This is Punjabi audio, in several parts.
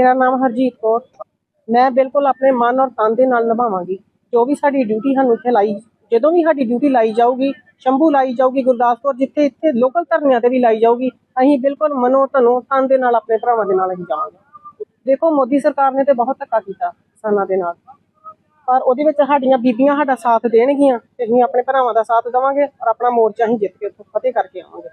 ਮੇਰਾ ਨਾਮ ਹਰਜੀਤ ਕੌਰ। ਮੈਂ ਬਿਲਕੁਲ ਆਪਣੇ ਮਨ ਔਰ ਤਨ ਦੇ ਨਾਲ ਨਿਭਾਵਾਂਗੀ। ਜੋ ਵੀ ਸਾਡੀ ਡਿਊਟੀ ਸਾਨੂੰ ਇੱਥੇ ਲਾਈ, ਜਦੋਂ ਵੀ ਸਾਡੀ ਡਿਊਟੀ ਲਾਈ ਜਾਊਗੀ, ਸ਼ੰਭੂ ਲਾਈ ਜਾਊਗੀ ਗੁਰਦਾਸਪੁਰ, ਜਿੱਥੇ ਇੱਥੇ ਲੋਕਲ ਧਰਨਿਆਂ ਤੇ ਵੀ ਲਾਈ ਜਾਊਗੀ, ਅਸੀਂ ਬਿਲਕੁਲ ਮਨੋ ਧਨੋ ਤਨ ਦੇ ਨਾਲ ਆਪਣੇ ਭਰਾਵਾਂ ਦੇ ਨਾਲ ਅਸੀਂ ਜਾਵਾਂਗੇ। ਦੇਖੋ, ਮੋਦੀ ਸਰਕਾਰ ਨੇ ਤੇ ਬਹੁਤ ਧੱਕਾ ਕੀਤਾ ਕਿਸਾਨਾਂ ਦੇ ਨਾਲ। ਪਰ ਉਹਦੇ ਵਿੱਚ ਸਾਡੀਆਂ ਬੀਬੀਆਂ ਸਾਡਾ ਸਾਥ ਦੇਣਗੀਆਂ ਤੇ ਅਸੀਂ ਆਪਣੇ ਭਰਾਵਾਂ ਦਾ ਸਾਥ ਦੇਵਾਂਗੇ ਔਰ ਆਪਣਾ ਮੋਰਚਾ ਅਸੀਂ ਜਿੱਤ ਕੇ ਉੱਥੋਂ ਫਤਿਹ ਕਰਕੇ ਆਵਾਂਗੇ।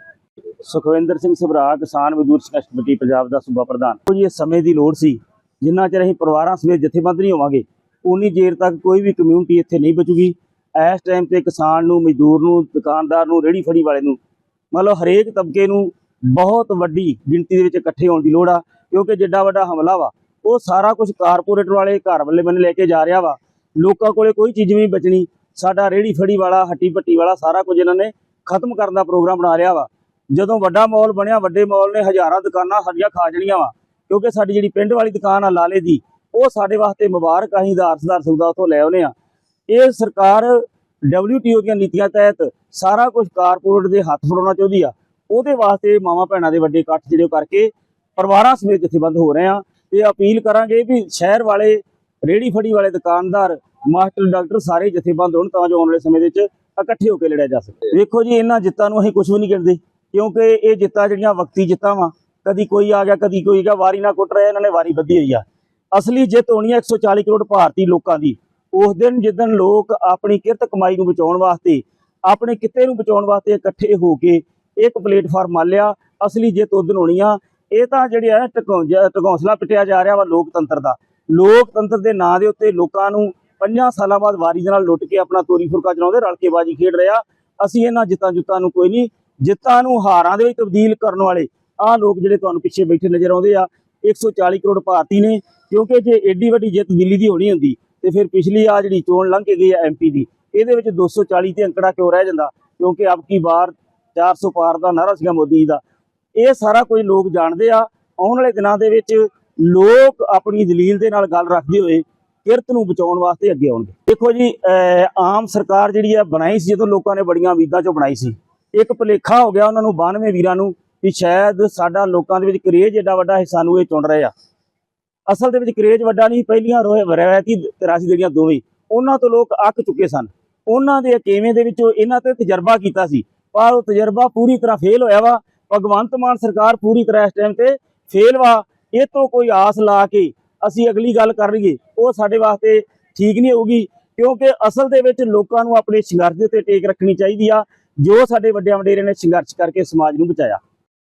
ਸੁਖਵਿੰਦਰ ਸਿੰਘ ਸਭਰਾ ਕਿਸਾਨ ਮਜ਼ਦੂਰ ਸੰਘਰਸ਼ ਕਮੇਟੀ, ਪੰਜਾਬ ਦਾ ਸੂਬਾ ਪ੍ਰਧਾਨ। ਕੋਈ ਇਹ ਸਮੇਂ ਦੀ ਲੋੜ ਸੀ। ਜਿੰਨਾ ਚਿਰ ਅਸੀਂ ਪਰਿਵਾਰਾਂ ਸਮੇਤ ਜਥੇਬੰਦ ਨਹੀਂ ਹੋਵਾਂਗੇ ਉਨੀ ਦੇਰ ਤੱਕ ਕੋਈ ਵੀ ਕਮਿਊਨਿਟੀ ਇੱਥੇ ਨਹੀਂ ਬਚੂਗੀ। ਇਸ ਟਾਈਮ ਤੇ ਕਿਸਾਨ ਨੂੰ, ਮਜ਼ਦੂਰ ਨੂੰ, ਦੁਕਾਨਦਾਰ ਨੂੰ ਰੇੜੀ ਫੜੀ ਵਾਲੇ ਨੂੰ ਮਤਲਬ ਹਰੇਕ ਤਬਕੇ ਨੂੰ ਬਹੁਤ ਵੱਡੀ ਗਿਣਤੀ ਦੇ ਵਿੱਚ ਇਕੱਠੇ ਹੋਣ ਦੀ ਲੋੜ ਆ, ਕਿਉਂਕਿ ਜਿੱਡਾ ਵੱਡਾ ਹਮਲਾ ਵਾ, ਉਹ ਸਾਰਾ ਕੁਝ ਕਾਰਪੋਰੇਟ ਵਾਲੇ, ਘਰ ਵੱਲੇ ਬੰਨੇ ਲੈ ਕੇ ਜਾ ਰਿਹਾ ਵਾ। ਲੋਕਾਂ ਕੋਲੇ ਕੋਈ ਚੀਜ਼ ਵੀ ਬਚਣੀ। ਸਾਡਾ ਰੇੜੀ ਫੜੀ ਵਾਲਾ, ਹੱਟੀ ਭੱਟੀ ਵਾਲਾ ਸਾਰਾ ਕੁਝ ਇਹਨਾਂ ਨੇ ਖਤਮ ਕਰਨ ਦਾ ਪ੍ਰੋਗਰਾਮ ਬਣਾ ਰਿਹਾ ਵਾ। ਜਦੋਂ ਵੱਡਾ ਮਾਲ ਬਣਿਆ, ਵੱਡੇ ਮਾਲ ਨੇ ਹਜ਼ਾਰਾਂ ਦੁਕਾਨਾਂ ਸਾਡੀਆਂ ਖਾ ਜਣੀਆਂ ਵਾ। ਕਿਉਂਕਿ ਸਾਡੀ ਜਿਹੜੀ ਪਿੰਡ ਵਾਲੀ ਦੁਕਾਨ ਆ, ਲਾਲੇ ਦੀ, ਉਹ ਸਾਡੇ ਵਾਸਤੇ ਮੁਬਾਰਕ ਅਸੀਂ ਆਧਾਰ ਸੁਧਾਰ ਸੌਦਾ ਉੱਥੋਂ ਲੈ ਆਉਨੇ ਆ। ਇਹ ਸਰਕਾਰ WTO ਦੀਆਂ ਨੀਤੀਆਂ ਤਹਿਤ ਸਾਰਾ ਕੁਝ ਕਾਰਪੋਰੇਟ ਦੇ ਹੱਥ ਫੜਾਉਣਾ ਚਾਹੁੰਦੀ ਆ। ਉਹਦੇ ਵਾਸਤੇ ਮਾਵਾਂ ਭੈਣਾਂ ਦੇ ਵੱਡੇ ਇਕੱਠ ਜਿਹੜੇ ਉਹ ਕਰਕੇ ਪਰਿਵਾਰਾਂ ਸਮੇਤ ਜਥੇਬੰਦ ਹੋ ਰਹੇ ਆ। ਤੇ ਅਪੀਲ ਕਰਾਂਗੇ ਵੀ ਸ਼ਹਿਰ ਵਾਲੇ ਰੇੜੀ ਫੜੀ ਵਾਲੇ ਦੁਕਾਨਦਾਰ, ਮਾਸਟਰ, ਡਾਕਟਰ ਸਾਰੇ ਜਥੇਬੰਦ ਹੋਣ ਤਾਂ ਜੋ ਆਉਣ ਵਾਲੇ ਸਮੇਂ ਦੇ ਵਿੱਚ ਇਕੱਠੇ ਹੋ ਕੇ ਲੜਿਆ ਜਾ ਸਕੇ। ਵੇਖੋ ਜੀ, ਇਹਨਾਂ ਜਿੱਤਾਂ ਨੂੰ ਅਸੀਂ ਕੁਝ ਵੀ ਨਹੀਂ ਗਿਣਦੇ। ਕਿਉਂਕਿ ਇਹ ਜਿੱਤਾਂ ਜਿਹੜੀਆਂ ਵਕਤੀ ਜਿੱਤਾਂ ਵਾ, ਕਦੀ ਕੋਈ ਆ ਗਿਆ, ਕਦੀ ਕੋਈ ਗਿਆ, ਵਾਰੀ ਨਾ ਕੁੱਟ ਰਿਹਾ, ਇਹਨਾਂ ਨੇ ਵਾਰੀ ਬੱਧੀ ਹੋਈ ਆ। ਅਸਲੀ ਜਿੱਤ ਹੋਣੀ ਆ 140 ਕਰੋੜ ਭਾਰਤੀ ਲੋਕਾਂ ਦੀ। ਉਸ ਦਿਨ ਜਿੱਦਣ ਲੋਕ ਆਪਣੀ ਕਿਰਤ ਕਮਾਈ ਨੂੰ ਬਚਾਉਣ ਵਾਸਤੇ, ਆਪਣੇ ਕਿੱਤੇ ਨੂੰ ਬਚਾਉਣ ਵਾਸਤੇ ਇਕੱਠੇ ਹੋ ਕੇ ਇੱਕ ਪਲੇਟਫਾਰਮ ਮੰਨ ਲਿਆ, ਅਸਲੀ ਜਿੱਤ ਉਸ ਦਿਨ ਹੋਣੀ ਆ। ਇਹ ਤਾਂ ਜਿਹੜੇ ਆ ਟਕੌਂਸਲਾ ਪਿੱਟਿਆ ਜਾ ਰਿਹਾ ਵਾ ਲੋਕਤੰਤਰ ਦਾ। ਲੋਕਤੰਤਰ ਦੇ ਨਾਂ ਦੇ ਉੱਤੇ ਲੋਕਾਂ ਨੂੰ ਪੰਜਾਂ ਸਾਲਾਂ ਬਾਅਦ ਵਾਰੀ ਦੇ ਨਾਲ ਲੁੱਟ ਕੇ ਆਪਣਾ ਤੋਰੀ ਫੁਰਕਾ ਚਲਾਉਂਦੇ, ਰਲ ਕੇ ਬਾਜੀ ਖੇਡ ਰਿਹਾ ਅਸੀਂ ਇਹਨਾਂ ਜਿੱਤਾਂ ਜੁੱਤਾਂ ਨੂੰ ਕੋਈ ਨਹੀਂ ਜਿੱਤਾਂ ਨੂੰ ਹਾਰਾਂ ਦੇ ਵਿੱਚ ਤਬਦੀਲ ਕਰਨ ਵਾਲੇ ਆਹ ਲੋਕ ਜਿਹੜੇ ਤੁਹਾਨੂੰ ਪਿੱਛੇ ਬੈਠੇ ਨਜ਼ਰ ਆਉਂਦੇ ਆ 140 ਕਰੋੜ ਭਾਰਤੀ ਨੇ, ਕਿਉਂਕਿ ਜੇ ਏਡੀ ਵੱਡੀ ਜਿੱਤ ਦਿੱਲੀ ਦੀ ਹੋਣੀ ਹੁੰਦੀ, ਤੇ ਫਿਰ ਪਿਛਲੀ ਆ ਜਿਹੜੀ ਚੋਣ ਲੰਘ ਕੇ ਗਈ ਆ ਐਮਪੀ ਦੀ, ਇਹਦੇ ਵਿੱਚ 240 ਤੇ ਅੰਕੜਾ ਕਿਉਂ ਰਹਿ ਜਾਂਦਾ? ਕਿਉਂਕਿ ਅਬ ਕੀ ਵਾਰ 400 ਪਾਰ ਦਾ ਨਾਰਾ ਸੀਗਾ ਮੋਦੀ ਜੀ ਦਾ। ਇਹ ਸਾਰਾ ਕੁਝ ਲੋਕ ਜਾਣਦੇ ਆ, ਆਉਣ ਵਾਲੇ ਦਿਨਾਂ ਦੇ ਵਿੱਚ ਲੋਕ ਆਪਣੀ ਦਲੀਲ ਦੇ ਨਾਲ ਗੱਲ ਰੱਖਦੇ ਹੋਏ ਕਿਰਤ ਨੂੰ ਬਚਾਉਣ ਵਾਸਤੇ ਅੱਗੇ ਆਉਣਗੇ। ਦੇਖੋ ਜੀ ਆਮ ਸਰਕਾਰ ਜਿਹੜੀ ਆ, ਬਣਾਈ ਸੀ ਜਦੋਂ ਲੋਕਾਂ ਨੇ ਬੜੀਆਂ ਉਮੀਦਾਂ ਚੋਂ ਬਣਾਈ ਸੀ। ਇੱਕ ਭੁਲੇਖਾ ਹੋ ਗਿਆ ਉਹਨਾਂ ਨੂੰ 92 ਵੀਰਾਂ ਨੂੰ, ਵੀ ਸ਼ਾਇਦ ਸਾਡਾ ਲੋਕਾਂ ਦੇ ਵਿੱਚ ਕਰੇਜ ਏਡਾ ਵੱਡਾ ਹੈ ਸਾਨੂੰ ਇਹ ਚੁਣ ਰਹੇ ਆ। ਅਸਲ ਦੇ ਵਿੱਚ ਕਰੇਜ ਵੱਡਾ ਨਹੀਂ, ਪਹਿਲੀਆਂ ਰੋਏ ਰਵਾਇਤੀ 83 ਜਿਹੜੀਆਂ ਦੋਵੇਂ, ਉਹਨਾਂ ਤੋਂ ਲੋਕ ਅੱਕ ਚੁੱਕੇ ਸਨ। ਉਹਨਾਂ ਦੇ ਅਕੇਵੇਂ ਦੇ ਵਿੱਚੋਂ ਇਹਨਾਂ ਤੇ ਤਜਰਬਾ ਕੀਤਾ ਸੀ। ਪਰ ਉਹ ਤਜਰਬਾ ਪੂਰੀ ਤਰ੍ਹਾਂ ਫੇਲ ਹੋਇਆ ਵਾ। ਭਗਵੰਤ ਮਾਨ ਸਰਕਾਰ ਪੂਰੀ ਤਰ੍ਹਾਂ ਇਸ ਟਾਈਮ ਤੇ ਫੇਲ ਵਾ। ਇਹ ਤੋਂ ਕੋਈ ਆਸ ਲਾ ਕੇ ਅਸੀਂ ਅਗਲੀ ਗੱਲ ਕਰ ਲਈਏ, ਉਹ ਸਾਡੇ ਵਾਸਤੇ ਠੀਕ ਨਹੀਂ ਹੋਊਗੀ। ਕਿਉਂਕਿ ਅਸਲ ਦੇ ਵਿੱਚ ਲੋਕਾਂ ਨੂੰ ਆਪਣੇ ਸੰਘਰਸ਼ ਦੇ ਉੱਤੇ ਟੇਕ ਰੱਖਣੀ ਚਾਹੀਦੀ ਆ। ਜੋ ਸਾਡੇ ਵੱਡਿਆਂ ਵਡੇਰੇ ਨੇ ਸੰਘਰਸ਼ ਕਰਕੇ ਸਮਾਜ ਨੂੰ ਬਚਾਇਆ।